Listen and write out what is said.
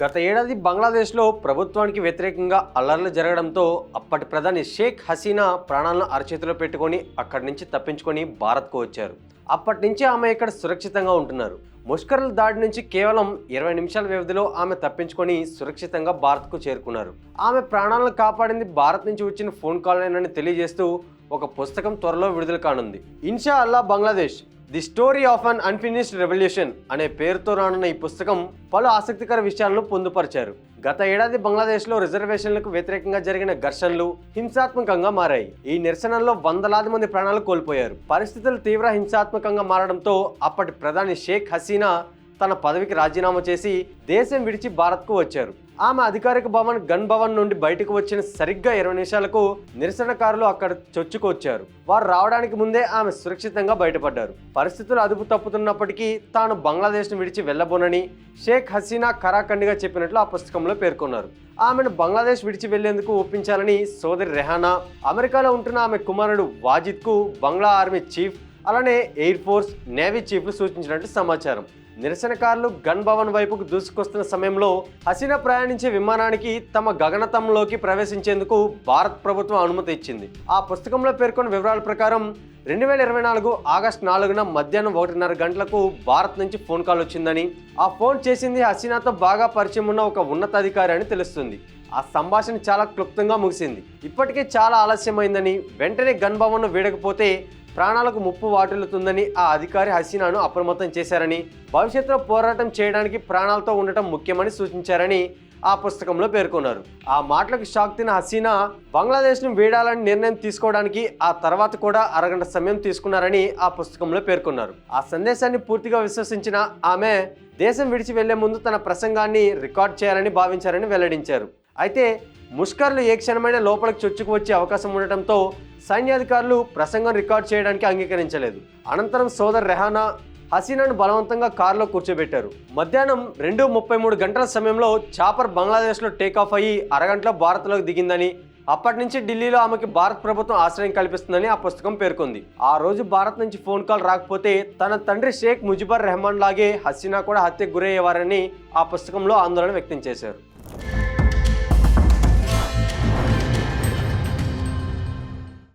గత ఏడాది బంగ్లాదేశ్లో ప్రభుత్వానికి వ్యతిరేకంగా అల్లర్లు జరగడంతో అప్పటి ప్రధాని షేక్ హసీనా ప్రాణాలను అరచేతిలో పెట్టుకొని అక్కడి నుంచి తప్పించుకొని భారత్కు వచ్చారు. అప్పటి నుంచి ఆమె ఇక్కడ సురక్షితంగా ఉంటున్నారు. ముష్కరుల దాడి నుంచి కేవలం ఇరవై నిమిషాల వ్యవధిలో ఆమె తప్పించుకొని సురక్షితంగా భారత్కు చేరుకున్నారు. ఆమె ప్రాణాలను కాపాడింది భారత్ నుంచి వచ్చిన ఫోన్ కాల్ కాల్నేనని తెలియజేస్తూ ఒక పుస్తకం త్వరలో విడుదల కానుంది. Insha Allah Bangladesh the story of an unfinished revolution అనే పేరుతో రానున్న ఈ పుస్తకం పలు ఆసక్తికర విషయాలను పొందుపరిచారు. గత ఏడాది బంగ్లాదేశ్లో రిజర్వేషన్లకు వ్యతిరేకంగా జరిగిన ఘర్షణలు హింసాత్మకంగా మారాయి. ఈ నిరసనల్లో వందలాది మంది ప్రాణాలు కోల్పోయారు. పరిస్థితులు తీవ్ర హింసాత్మకంగా మారడంతో అప్పటి ప్రధాని షేక్ హసీనా తన పదవికి రాజీనామా చేసి దేశం విడిచి భారత్కు వచ్చారు. ఆమె అధికారిక భవన్ గన్ భవన్ నుండి బయటకు వచ్చిన సరిగ్గా ఇరవై నిమిషాలకు నిరసనకారులు అక్కడ చొచ్చుకొచ్చారు వారు రావడానికి ముందే ఆమె సురక్షితంగా బయటపడ్డారు. పరిస్థితులు అదుపు తప్పుతున్నప్పటికీ తాను బంగ్లాదేశ్ను విడిచి వెళ్ళబోనని షేక్ హసీనా ఖరాఖండిగా చెప్పినట్లు ఆ పుస్తకంలో పేర్కొన్నారు. ఆమెను బంగ్లాదేశ్ విడిచి వెళ్ళేందుకు ఒప్పించాలని సోదరి రెహానా అమెరికాలో ఉంటున్న ఆమె కుమారుడు వాజిద్కు బంగ్లా ఆర్మీ చీఫ్ అలానే ఎయిర్ ఫోర్స్ నేవీ చీఫ్లు సూచించినట్లు సమాచారం. నిరసనకారులు గన్ భవన్ వైపుకు దూసుకొస్తున్న సమయంలో హసీనా ప్రయాణించే విమానానికి తమ గగనతంలోకి ప్రవేశించేందుకు భారత్ ప్రభుత్వం అనుమతి ఇచ్చింది. ఆ పుస్తకంలో పేర్కొన్న వివరాల ప్రకారం రెండు వేల ఇరవై నాలుగు ఆగస్టు నాలుగున మధ్యాహ్నం ఒకటిన్నర గంటలకు భారత్ నుంచి ఫోన్ కాల్ వచ్చిందని ఆ ఫోన్ చేసింది హసీనాతో బాగా పరిచయం ఉన్న ఒక ఉన్నతాధికారి అని తెలుస్తుంది. ఆ సంభాషణ చాలా క్లుప్తంగా ముగిసింది. ఇప్పటికే చాలా ఆలస్యమైందని వెంటనే గన్ భవన్ను వీడకపోతే ప్రాణాలకు ముప్పు వాటిల్లుతుందని ఆ అధికారి హసీనాను అప్రమత్తం చేశారని భవిష్యత్తులో పోరాటం చేయడానికి ప్రాణాలతో ఉండటం ముఖ్యమని సూచించారని ఆ పుస్తకంలో పేర్కొన్నారు. ఆ మాటలకు షాక్ తిన హసీనా బంగ్లాదేశ్ను వీడాలని నిర్ణయం తీసుకోవడానికి ఆ తర్వాత కూడా అరగంట సమయం తీసుకున్నారని ఆ పుస్తకంలో పేర్కొన్నారు. ఆ సందేశాన్ని పూర్తిగా విశ్వసించిన ఆమె దేశం విడిచి వెళ్ళే ముందు తన ప్రసంగాన్ని రికార్డ్ చేయాలని భావించారని వెల్లడించారు. అయితే ముష్కర్లు ఏ క్షణమైన లోపలికి చొచ్చుకు వచ్చే అవకాశం ఉండటంతో సైన్యాధికారులు ప్రసంగం రికార్డ్ చేయడానికి అంగీకరించలేదు. అనంతరం సోదర్ రెహానా హసీనాను బలవంతంగా కారులో కూర్చోబెట్టారు. మధ్యాహ్నం రెండు ముప్పై మూడు గంటల సమయంలో చాపర్ బంగ్లాదేశ్లో టేక్ ఆఫ్ అయ్యి అరగంటలో భారత్లోకి దిగిందని అప్పటి నుంచి ఢిల్లీలో ఆమెకి భారత్ ప్రభుత్వం ఆశ్రయం కల్పిస్తుందని ఆ పుస్తకం పేర్కొంది. ఆ రోజు భారత్ నుంచి ఫోన్ కాల్ రాకపోతే తన తండ్రి షేక్ ముజిబర్ రెహమాన్ లాగే హసీనా కూడా హత్యకు గురయ్యేవారని ఆ పుస్తకంలో ఆందోళన వ్యక్తం చేశారు.